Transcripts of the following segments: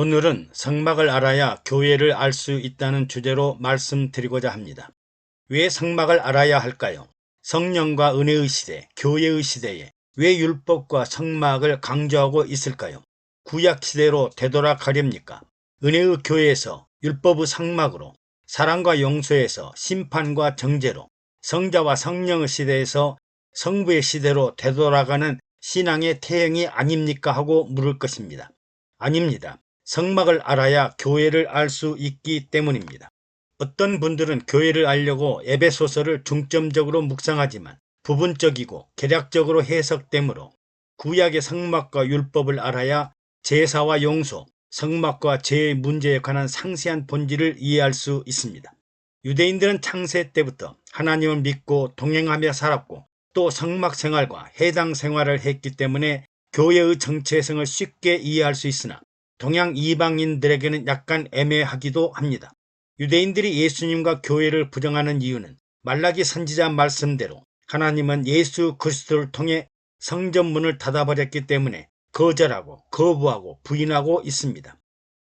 오늘은 성막을 알아야 교회를 알 수 있다는 주제로 말씀드리고자 합니다. 왜 성막을 알아야 할까요? 성령과 은혜의 시대, 교회의 시대에 왜 율법과 성막을 강조하고 있을까요? 구약 시대로 되돌아가렵니까? 은혜의 교회에서 율법의 성막으로 사랑과 용서에서 심판과 정죄로 성자와 성령의 시대에서 성부의 시대로 되돌아가는 신앙의 태행이 아닙니까 하고 물을 것입니다. 아닙니다. 성막을 알아야 교회를 알 수 있기 때문입니다. 어떤 분들은 교회를 알려고 에베소서를 중점적으로 묵상하지만 부분적이고 개략적으로 해석되므로 구약의 성막과 율법을 알아야 제사와 용서, 성막과 죄의 문제에 관한 상세한 본질을 이해할 수 있습니다. 유대인들은 창세 때부터 하나님을 믿고 동행하며 살았고 또 성막 생활과 해당 생활을 했기 때문에 교회의 정체성을 쉽게 이해할 수 있으나 동양 이방인들에게는 약간 애매하기도 합니다. 유대인들이 예수님과 교회를 부정하는 이유는 말라기 선지자 말씀대로 하나님은 예수 그리스도를 통해 성전문을 닫아버렸기 때문에 거절하고 거부하고 부인하고 있습니다.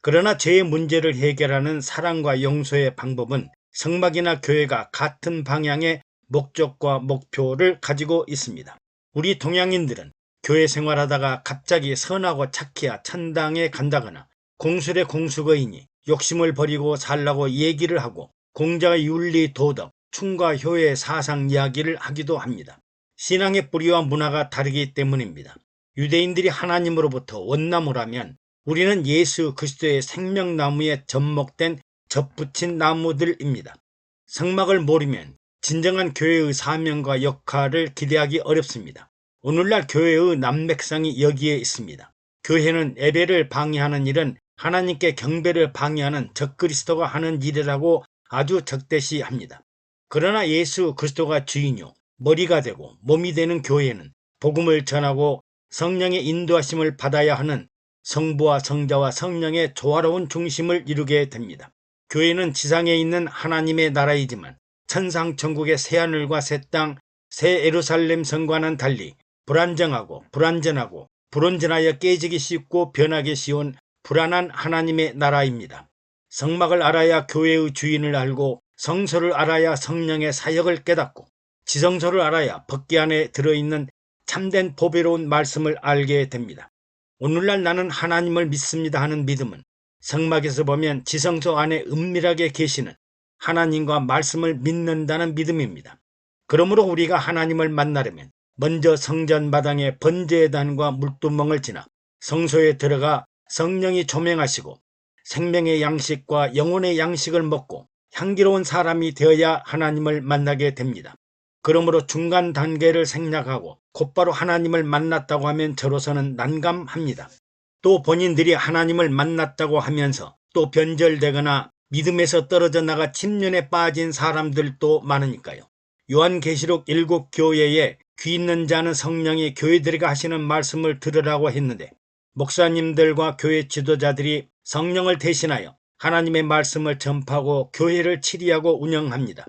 그러나 죄의 문제를 해결하는 사랑과 용서의 방법은 성막이나 교회가 같은 방향의 목적과 목표를 가지고 있습니다. 우리 동양인들은 교회 생활하다가 갑자기 선하고 착해야 천당에 간다거나 공술의 공수거이니 욕심을 버리고 살라고 얘기를 하고 공자의 윤리 도덕, 충과 효의 사상 이야기를 하기도 합니다. 신앙의 뿌리와 문화가 다르기 때문입니다. 유대인들이 하나님으로부터 원나무라면 우리는 예수 그리스도의 생명나무에 접목된 접붙인 나무들입니다. 성막을 모르면 진정한 교회의 사명과 역할을 기대하기 어렵습니다. 오늘날 교회의 남맥상이 여기에 있습니다. 교회는 예배를 방해하는 일은 하나님께 경배를 방해하는 적그리스도가 하는 일이라고 아주 적대시합니다. 그러나 예수 그리스도가 주인요 머리가 되고 몸이 되는 교회는 복음을 전하고 성령의 인도하심을 받아야 하는 성부와 성자와 성령의 조화로운 중심을 이루게 됩니다. 교회는 지상에 있는 하나님의 나라이지만 천상 천국의 새하늘과 새 땅, 새 에루살렘 성과는 달리 불안정하고 불안전하고 불온전하여 깨지기 쉽고 변하기 쉬운 불안한 하나님의 나라입니다. 성막을 알아야 교회의 주인을 알고 성소를 알아야 성령의 사역을 깨닫고 지성소를 알아야 법계 안에 들어있는 참된 보배로운 말씀을 알게 됩니다. 오늘날 나는 하나님을 믿습니다 하는 믿음은 성막에서 보면 지성소 안에 은밀하게 계시는 하나님과 말씀을 믿는다는 믿음입니다. 그러므로 우리가 하나님을 만나려면 먼저 성전 마당에 번제단과 물두멍을 지나 성소에 들어가 성령이 조명하시고 생명의 양식과 영혼의 양식을 먹고 향기로운 사람이 되어야 하나님을 만나게 됩니다. 그러므로 중간 단계를 생략하고 곧바로 하나님을 만났다고 하면 저로서는 난감합니다. 또 본인들이 하나님을 만났다고 하면서 또 변절되거나 믿음에서 떨어져 나가 침륜에 빠진 사람들도 많으니까요. 요한계시록 일곱 교회에 귀 있는 자는 성령이 교회들에게 하시는 말씀을 들으라고 했는데 목사님들과 교회 지도자들이 성령을 대신하여 하나님의 말씀을 전파하고 교회를 치리하고 운영합니다.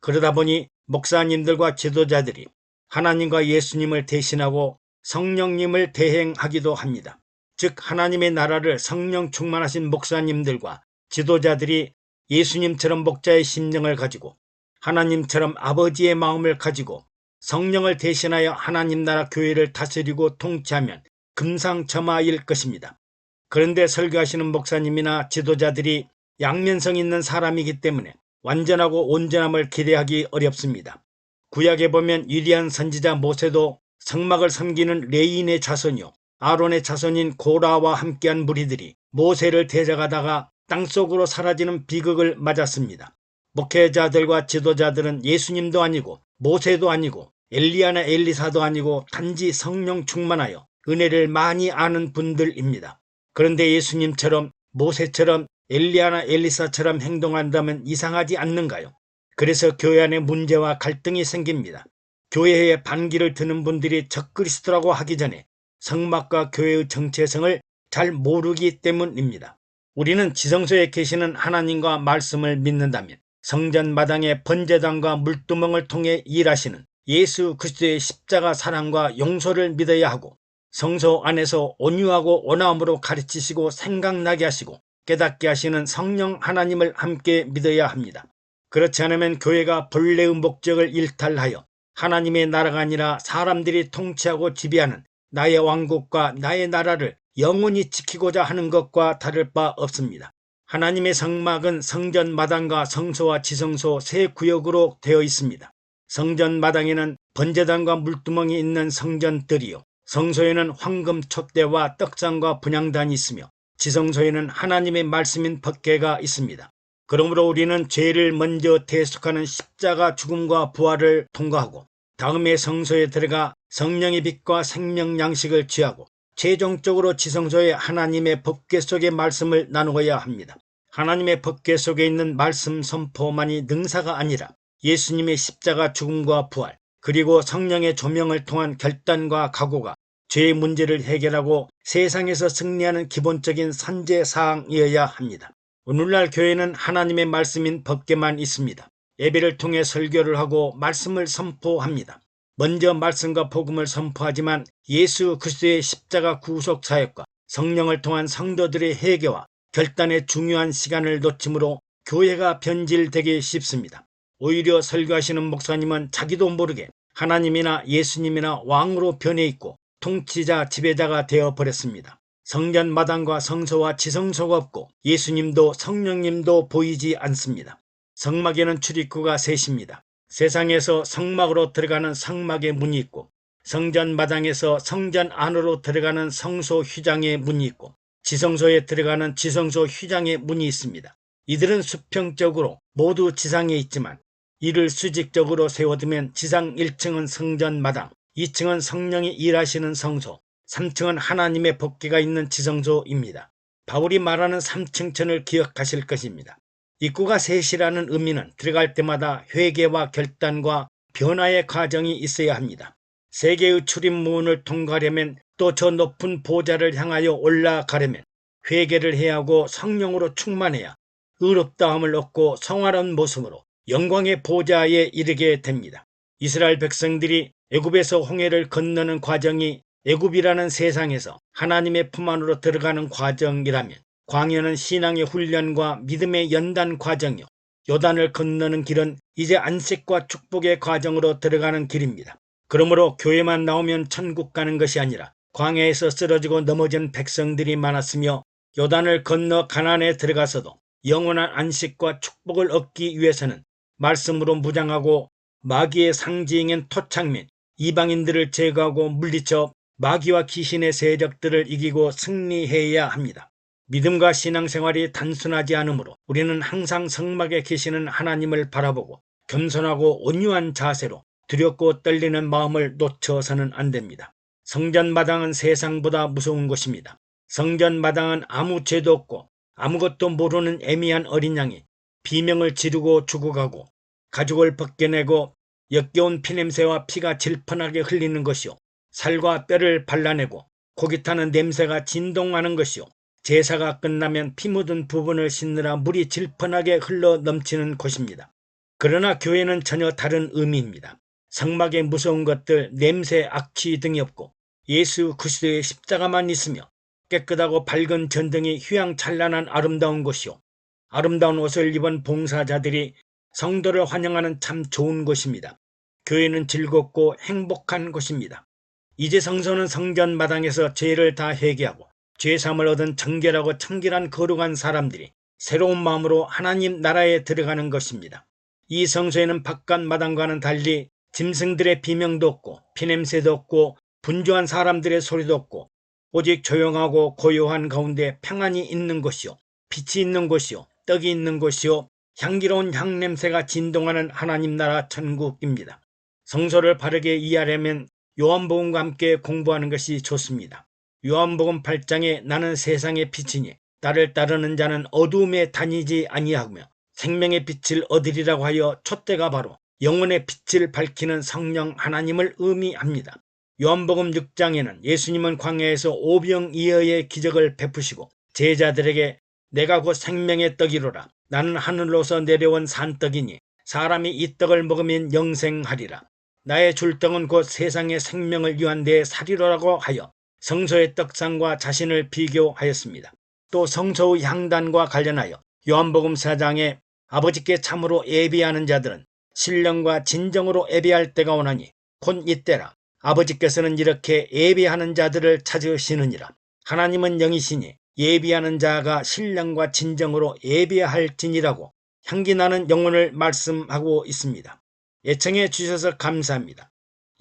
그러다 보니 목사님들과 지도자들이 하나님과 예수님을 대신하고 성령님을 대행하기도 합니다. 즉 하나님의 나라를 성령 충만하신 목사님들과 지도자들이 예수님처럼 목자의 심령을 가지고 하나님처럼 아버지의 마음을 가지고 성령을 대신하여 하나님 나라 교회를 다스리고 통치하면 금상첨화일 것입니다. 그런데 설교하시는 목사님이나 지도자들이 양면성 있는 사람이기 때문에 완전하고 온전함을 기대하기 어렵습니다. 구약에 보면 위대한 선지자 모세도 성막을 섬기는 레인의 자손이요 아론의 자손인 고라와 함께한 무리들이 모세를 대적하다가 땅속으로 사라지는 비극을 맞았습니다. 목회자들과 지도자들은 예수님도 아니고 모세도 아니고 엘리야나 엘리사도 아니고 단지 성령 충만하여 은혜를 많이 아는 분들입니다. 그런데 예수님처럼 모세처럼 엘리야나 엘리사처럼 행동한다면 이상하지 않는가요? 그래서 교회 안에 문제와 갈등이 생깁니다. 교회에 반기를 드는 분들이 적그리스도라고 하기 전에 성막과 교회의 정체성을 잘 모르기 때문입니다. 우리는 지성소에 계시는 하나님과 말씀을 믿는다면 성전 마당의 번제단과 물두멍을 통해 일하시는 예수 그리스도의 십자가 사랑과 용서를 믿어야 하고 성소 안에서 온유하고 온화함으로 가르치시고 생각나게 하시고 깨닫게 하시는 성령 하나님을 함께 믿어야 합니다. 그렇지 않으면 교회가 본래의 목적을 일탈하여 하나님의 나라가 아니라 사람들이 통치하고 지배하는 나의 왕국과 나의 나라를 영원히 지키고자 하는 것과 다를 바 없습니다. 하나님의 성막은 성전 마당과 성소와 지성소 세 구역으로 되어 있습니다. 성전 마당에는 번제단과 물두멍이 있는 성전들이요. 성소에는 황금 촛대와 떡상과 분향단이 있으며 지성소에는 하나님의 말씀인 법궤가 있습니다. 그러므로 우리는 죄를 먼저 대속하는 십자가 죽음과 부활을 통과하고 다음에 성소에 들어가 성령의 빛과 생명 양식을 취하고 최종적으로 지성소에 하나님의 법궤 속의 말씀을 나누어야 합니다. 하나님의 법궤 속에 있는 말씀 선포만이 능사가 아니라 예수님의 십자가 죽음과 부활 그리고 성령의 조명을 통한 결단과 각오가 죄의 문제를 해결하고 세상에서 승리하는 기본적인 선제 사항이어야 합니다. 오늘날 교회는 하나님의 말씀인 법계만 있습니다. 예배를 통해 설교를 하고 말씀을 선포합니다. 먼저 말씀과 복음을 선포하지만 예수 그리스도의 십자가 구속 사역과 성령을 통한 성도들의 회개와 결단의 중요한 시간을 놓침으로 교회가 변질되기 쉽습니다. 오히려 설교하시는 목사님은 자기도 모르게 하나님이나 예수님이나 왕으로 변해 있고 통치자 지배자가 되어 버렸습니다. 성전 마당과 성소와 지성소가 없고 예수님도 성령님도 보이지 않습니다. 성막에는 출입구가 셋입니다. 세상에서 성막으로 들어가는 성막의 문이 있고 성전 마당에서 성전 안으로 들어가는 성소 휘장의 문이 있고 지성소에 들어가는 지성소 휘장의 문이 있습니다. 이들은 수평적으로 모두 지상에 있지만 이를 수직적으로 세워두면 지상 1층은 성전 마당, 2층은 성령이 일하시는 성소, 3층은 하나님의 복귀가 있는 지성소입니다. 바울이 말하는 3층천을 기억하실 것입니다. 입구가 셋이라는 의미는 들어갈 때마다 회개와 결단과 변화의 과정이 있어야 합니다. 세계의 출입문을 통과하려면 또 저 높은 보좌를 향하여 올라가려면 회개를 해야 하고 성령으로 충만해야 의롭다함을 얻고 성화로운 모습으로 영광의 보좌에 이르게 됩니다. 이스라엘 백성들이 애굽에서 홍해를 건너는 과정이 애굽이라는 세상에서 하나님의 품 안으로 들어가는 과정이라면 광야는 신앙의 훈련과 믿음의 연단 과정이요. 요단을 건너는 길은 이제 안식과 축복의 과정으로 들어가는 길입니다. 그러므로 교회만 나오면 천국 가는 것이 아니라 광야에서 쓰러지고 넘어진 백성들이 많았으며 요단을 건너 가난에 들어가서도 영원한 안식과 축복을 얻기 위해서는 말씀으로 무장하고 마귀의 상징인 토착 민, 이방인들을 제거하고 물리쳐 마귀와 귀신의 세력들을 이기고 승리해야 합니다. 믿음과 신앙생활이 단순하지 않으므로 우리는 항상 성막에 계시는 하나님을 바라보고 겸손하고 온유한 자세로 두렵고 떨리는 마음을 놓쳐서는 안 됩니다. 성전 마당은 세상보다 무서운 곳입니다. 성전 마당은 아무 죄도 없고 아무것도 모르는 애미한 어린 양이 비명을 지르고 죽어가고 가죽을 벗겨내고 역겨운 피냄새와 피가 질펀하게 흘리는 것이요. 살과 뼈를 발라내고 고기 타는 냄새가 진동하는 것이요. 제사가 끝나면 피 묻은 부분을 씻느라 물이 질펀하게 흘러 넘치는 곳입니다. 그러나 교회는 전혀 다른 의미입니다. 성막의 무서운 것들, 냄새, 악취 등이 없고 예수 그리스도의 십자가만 있으며 깨끗하고 밝은 전등이 휘황찬란한 아름다운 곳이요. 아름다운 옷을 입은 봉사자들이 성도를 환영하는 참 좋은 곳입니다. 교회는 즐겁고 행복한 곳입니다. 이제 성소는 성전 마당에서 죄를 다 회개하고 죄삼을 얻은 정결하고 청결한 거룩한 사람들이 새로운 마음으로 하나님 나라에 들어가는 것입니다. 이 성소에는 바깥 마당과는 달리 짐승들의 비명도 없고 피냄새도 없고 분주한 사람들의 소리도 없고 오직 조용하고 고요한 가운데 평안이 있는 곳이요 빛이 있는 곳이요 떡이 있는 곳이요 향기로운 향냄새가 진동하는 하나님 나라 천국입니다. 성소를 바르게 이해하려면 요한복음과 함께 공부하는 것이 좋습니다. 요한복음 8장에 나는 세상의 빛이니 나를 따르는 자는 어두움에 다니지 아니하며 생명의 빛을 얻으리라고 하여 촛대가 바로 영혼의 빛을 밝히는 성령 하나님을 의미합니다. 요한복음 6장에는 예수님은 광야에서 오병이어의 기적을 베푸시고 제자들에게 내가 곧 생명의 떡이로라 나는 하늘로서 내려온 산떡이니 사람이 이 떡을 먹으면 영생하리라 나의 줄떡은 곧 세상의 생명을 위한 내 살이로라고 하여 성소의 떡상과 자신을 비교하였습니다. 또 성소의 향단과 관련하여 요한복음 4장에 아버지께 참으로 예비하는 자들은 신령과 진정으로 예비할 때가 오나니 곧 이때라 아버지께서는 이렇게 예비하는 자들을 찾으시느니라 하나님은 영이시니 예비하는 자가 신령과 진정으로 예비할지니라고 향기나는 영혼을 말씀하고 있습니다. 예청해 주셔서 감사합니다.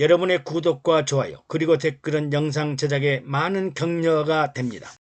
여러분의 구독과 좋아요 그리고 댓글은 영상 제작에 많은 격려가 됩니다.